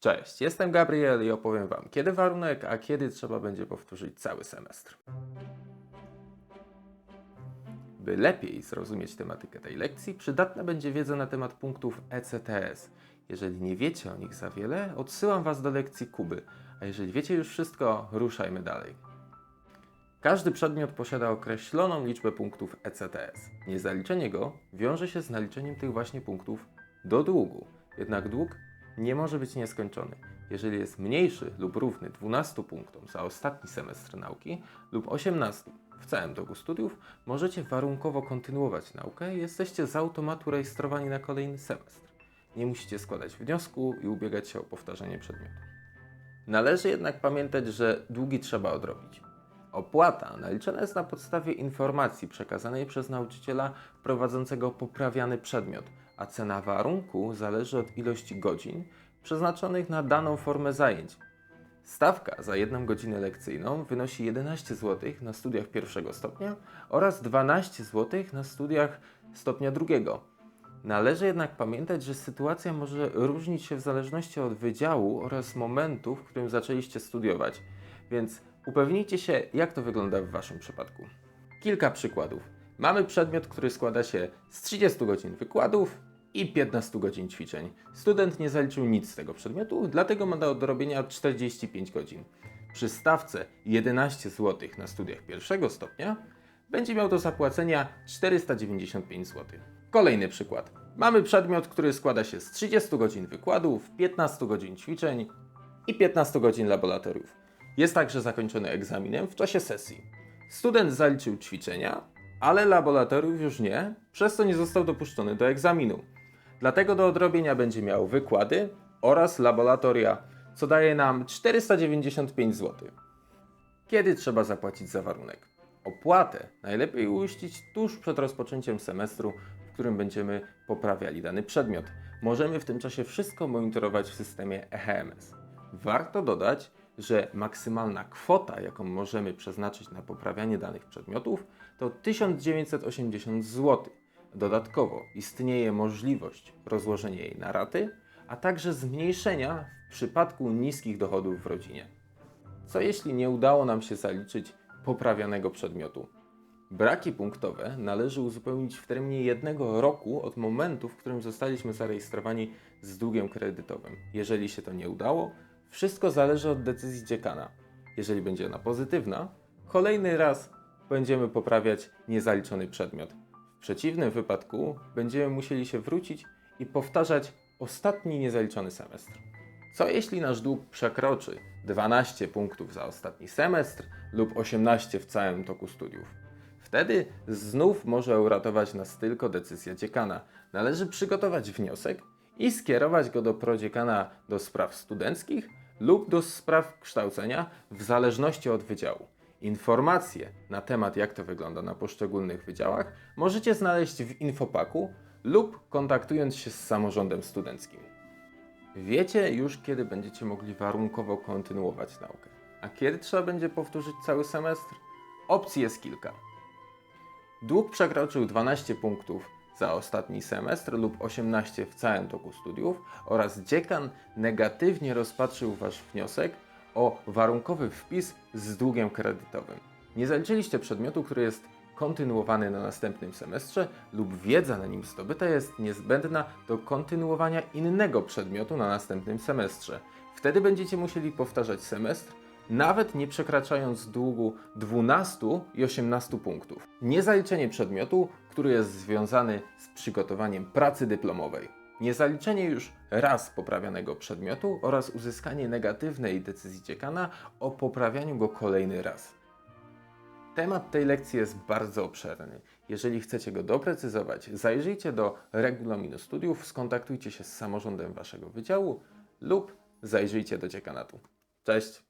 Cześć, jestem Gabriel i opowiem Wam, kiedy warunek, a kiedy trzeba będzie powtórzyć cały semestr. By lepiej zrozumieć tematykę tej lekcji, przydatna będzie wiedza na temat punktów ECTS. Jeżeli nie wiecie o nich za wiele, odsyłam Was do lekcji Kuby, a jeżeli wiecie już wszystko, ruszajmy dalej. Każdy przedmiot posiada określoną liczbę punktów ECTS. Niezaliczenie go wiąże się z naliczeniem tych właśnie punktów do długu. Jednak dług nie może być nieskończony. Jeżeli jest mniejszy lub równy 12 punktom za ostatni semestr nauki lub 18 w całym toku studiów, możecie warunkowo kontynuować naukę i jesteście z automatu rejestrowani na kolejny semestr. Nie musicie składać wniosku i ubiegać się o powtarzanie przedmiotu. Należy jednak pamiętać, że długi trzeba odrobić. Opłata naliczana jest na podstawie informacji przekazanej przez nauczyciela prowadzącego poprawiany przedmiot, a cena warunku zależy od ilości godzin przeznaczonych na daną formę zajęć. Stawka za jedną godzinę lekcyjną wynosi 11 zł na studiach pierwszego stopnia oraz 12 zł na studiach stopnia drugiego. Należy jednak pamiętać, że sytuacja może różnić się w zależności od wydziału oraz momentu, w którym zaczęliście studiować, więc upewnijcie się, jak to wygląda w Waszym przypadku. Kilka przykładów. Mamy przedmiot, który składa się z 30 godzin wykładów i 15 godzin ćwiczeń. Student nie zaliczył nic z tego przedmiotu, dlatego ma do odrobienia 45 godzin. Przy stawce 11 zł na studiach pierwszego stopnia będzie miał do zapłacenia 495 zł. Kolejny przykład. Mamy przedmiot, który składa się z 30 godzin wykładów, 15 godzin ćwiczeń i 15 godzin laboratoriów. Jest także zakończony egzaminem w czasie sesji. Student zaliczył ćwiczenia, ale laboratoriów już nie, przez co nie został dopuszczony do egzaminu. Dlatego do odrobienia będzie miał wykłady oraz laboratoria, co daje nam 495 zł. Kiedy trzeba zapłacić za warunek? Opłatę najlepiej uiścić tuż przed rozpoczęciem semestru, w którym będziemy poprawiali dany przedmiot. Możemy w tym czasie wszystko monitorować w systemie EHMS. Warto dodać, że maksymalna kwota, jaką możemy przeznaczyć na poprawianie danych przedmiotów, to 1980 zł. Dodatkowo istnieje możliwość rozłożenia jej na raty, a także zmniejszenia w przypadku niskich dochodów w rodzinie. Co jeśli nie udało nam się zaliczyć poprawianego przedmiotu? Braki punktowe należy uzupełnić w terminie jednego roku od momentu, w którym zostaliśmy zarejestrowani z długiem kredytowym. Jeżeli się to nie udało, wszystko zależy od decyzji dziekana. Jeżeli będzie ona pozytywna, kolejny raz będziemy poprawiać niezaliczony przedmiot. W przeciwnym wypadku będziemy musieli się wrócić i powtarzać ostatni niezaliczony semestr. Co jeśli nasz dług przekroczy 12 punktów za ostatni semestr lub 18 w całym toku studiów? Wtedy znów może uratować nas tylko decyzja dziekana. Należy przygotować wniosek i skierować go do prodziekana do spraw studenckich lub do spraw kształcenia w zależności od wydziału. Informacje na temat jak to wygląda na poszczególnych wydziałach możecie znaleźć w infopaku lub kontaktując się z samorządem studenckim. Wiecie już, kiedy będziecie mogli warunkowo kontynuować naukę. A kiedy trzeba będzie powtórzyć cały semestr? Opcji jest kilka. Dług przekroczył 12 punktów za ostatni semestr lub 18 w całym toku studiów oraz dziekan negatywnie rozpatrzył Wasz wniosek o warunkowy wpis z długiem kredytowym. Nie zaliczyliście przedmiotu, który jest kontynuowany na następnym semestrze lub wiedza na nim zdobyta jest niezbędna do kontynuowania innego przedmiotu na następnym semestrze. Wtedy będziecie musieli powtarzać semestr, nawet nie przekraczając długu 12 i 18 punktów. Niezaliczenie przedmiotu, który jest związany z przygotowaniem pracy dyplomowej. Niezaliczenie już raz poprawianego przedmiotu oraz uzyskanie negatywnej decyzji dziekana o poprawianiu go kolejny raz. Temat tej lekcji jest bardzo obszerny. Jeżeli chcecie go doprecyzować, zajrzyjcie do regulaminu studiów, skontaktujcie się z samorządem waszego wydziału lub zajrzyjcie do dziekanatu. Cześć!